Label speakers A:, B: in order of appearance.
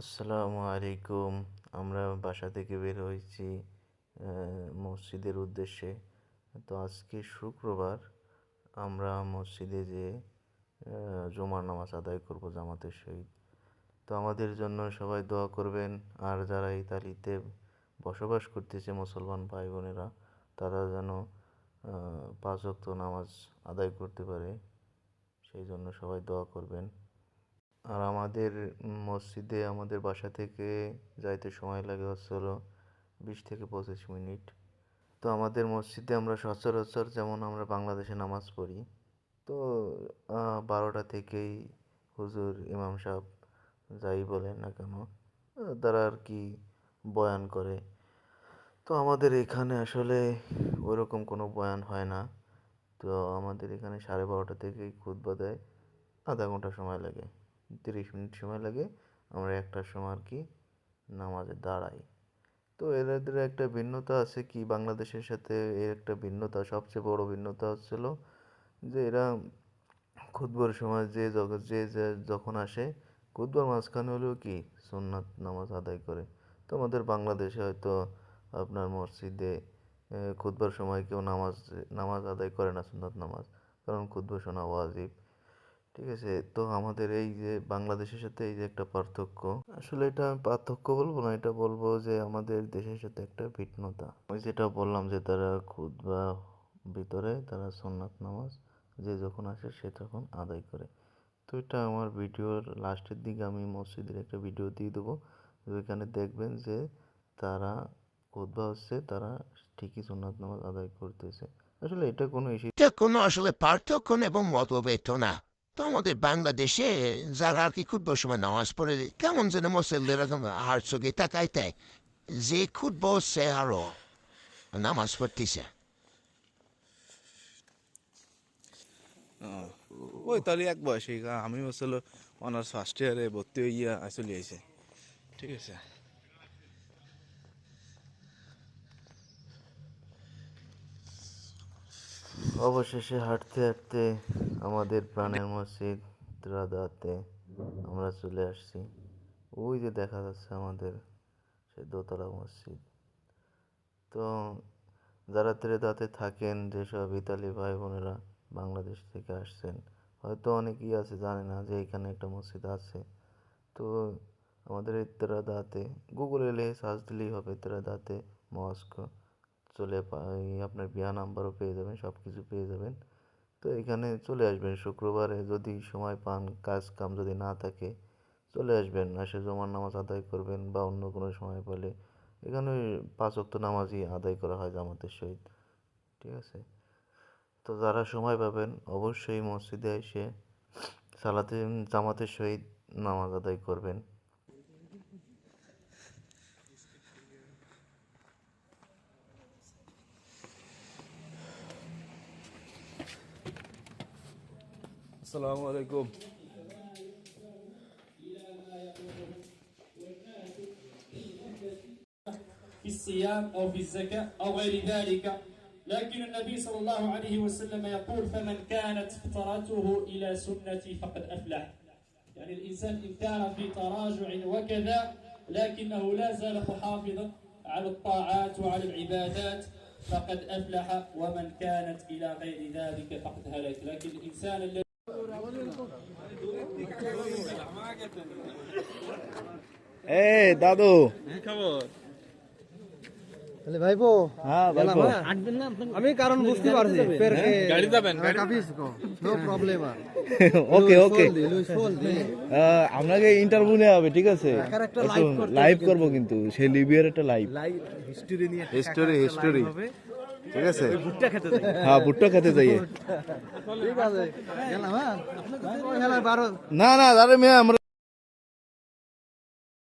A: আসসালামু আলাইকুম। আমরা বাসা থেকে বের হয়েছি মসজিদের উদ্দেশ্যে। তো আজকে শুক্রবার আমরা মসজিদে যে জুমার নামাজ আদায় করব জামাতের সহিত। তো আমাদের জন্য সবাই দোয়া করবেন। আর যারা ইতালিতে বসবাস করতেছে মুসলমান ভাই বোনেরা তারা যেন পাঁচ ওয়াক্ত নামাজ আদায় করতে পারে। সেই জন্য সবাই দোয়া করবেন। আর আমাদের মসজিদে আমাদের বাসা থেকে যাইতে সময় লাগে হচ্ছে হলো বিশ থেকে পঁচিশ মিনিট। তো আমাদের মসজিদে আমরা সচরাচর যেমন আমরা বাংলাদেশে নামাজ পড়ি, তো বারোটা থেকেই হুজুর, ইমাম সাহেব যাই বলেন না কেন তারা আর কি বয়ান করে। তো আমাদের এখানে আসলে ওরকম কোনো বয়ান হয় না। তো আমাদের এখানে সাড়ে বারোটা থেকেই খুতবা দেয়, আধা ঘণ্টা সময় লাগে। তিরিশ মিনিট সময় লাগে, আমরা একটার সময় আর কি নামাজে দাঁড়াই। তো এদের একটা ভিন্নতা আছে কি, বাংলাদেশের সাথে এর একটা ভিন্নতা, সবচেয়ে বড় ভিন্নতা হচ্ছিল যে এরা খুতবার সময় যে যে যখন আসে, খুতবার মাঝখানে হলেও কি সুন্নাত নামাজ আদায় করে। তো আমাদের বাংলাদেশে হয়তো আপনার মসজিদে খুতবার সময় কেউ নামাজ নামাজ আদায় করে না, সুন্নাত নামাজ। কারণ খুতবা শোনা ওয়াজিব। ঠিক আছে? তো আমাদের এই যে বাংলাদেশের সাথে এই যে একটা পার্থক্য, আসলে এটা আমি পার্থক্য বলব না, এটা বলব যে আমাদের দেশের সাথে একটা ভিন্নতা। ওই যেটা বললাম যে তারা খুতবা ভিতরে তারা সুন্নাত নামাজ, যে যখন আসে সে তখন আদায় করে। তো এটা আমার ভিডিওর লাস্টের দিকে আমি মসজিদের একটা ভিডিও দিয়ে দেবো, ওইখানে দেখবেন যে তারা খুতবা হচ্ছে, তারা ঠিকই সুন্নাত নামাজ আদায় করতেছে। আসলে এটা কোনো ইস্যু
B: কোনো আসলে পার্থক্য এবং মতভেদ না। তো আমাদের বাংলাদেশে যারা আর কি খুব সময় নামাজ পড়ে কেমন যেন মুসল্লিরা হার চোখে তাকাইতে যে খুব বসছে আরও নামাজ পড়তেছে
C: ওই তাহলে এক বয়সী আমি আসলে অনার্স ফার্স্ট ইয়ারে ভর্তি হইয়া আইছে ঠিক আছে
A: অবশেষে হাঁটতে হাঁটতে আমাদের প্রাণের মসজিদ ত্রাদাতে আমরা চলে আসছি। ওই যে দেখা যাচ্ছে আমাদের সে দোতলা মসজিদ। তো যারা ত্রেদাতে থাকেন, যেসব ইতালি ভাই বোনেরা বাংলাদেশ থেকে আসছেন, হয়তো অনেকেই আছে, জানে না যে এখানে একটা মসজিদ আছে। তো আমাদের এই ত্রাদাতে গুগলে এলে সার্চ দিলেই হবে ত্রাদাতে মস্ক। চলে আপনার বিয়া নাম্বারও পেয়ে যাবেন সব কিছু পেয়ে যাবেন। তো এখানে চলে আসবেন শুক্রবারে, যদি সময় পান কাজ কাম যদি না থাকে, চলে আসবেন। এসে জমার নামাজ আদায় করবেন বা অন্য কোনো সময় পেলে। এখানে পাঁচ ওয়াক্ত নামাজই আদায় করা হয় জামাতের সহিত। ঠিক আছে? তো যারা সময় পাবেন, অবশ্যই মসজিদে এসে সালাতে জামাতের সহিত নামাজ আদায় করবেন।
C: السلام عليكم.
D: في الصيام أو في الزكاة أو غير ذلك. لكن النبي صلى الله عليه وسلم يقول فمن كانت فطرته إلى سنتي فقد أفلح. يعني الإنسان إن كان في تراجع وكذا لكنه لا زال محافظا على الطاعات وعلى العبادات فقد أفلح. ومن كانت إلى غير ذلك فقد هلك. لكن الإنسان الذي
C: এ দাদু।
E: তাহলে ভাইবো
C: হ্যাঁ
E: হ্যাঁ? আমি কারণ বুঝতে পারছি
C: গাড়ি যাবেন,
E: হ্যাঁ, কাপিস কো নো প্রবলেম
C: ওকে ওকে আহ, আপনাকে ইন্টারভিউ নেওয়া হবে ঠিক আছে? লাইভ
E: হবে
C: করব কিন্তু সেই লিবিয়ার একটা লাইভ
E: লাইভ হিস্টরি নিয়ে
C: হিস্টোরি হিস্টোরি ঠিক আছে? হ্যাঁ ভুট্টা খেতে যাইয়ে।
E: ঠিক আছে। গেলাম হ্যাঁ?
C: না না দাঁড়ে মেয়ে আমরা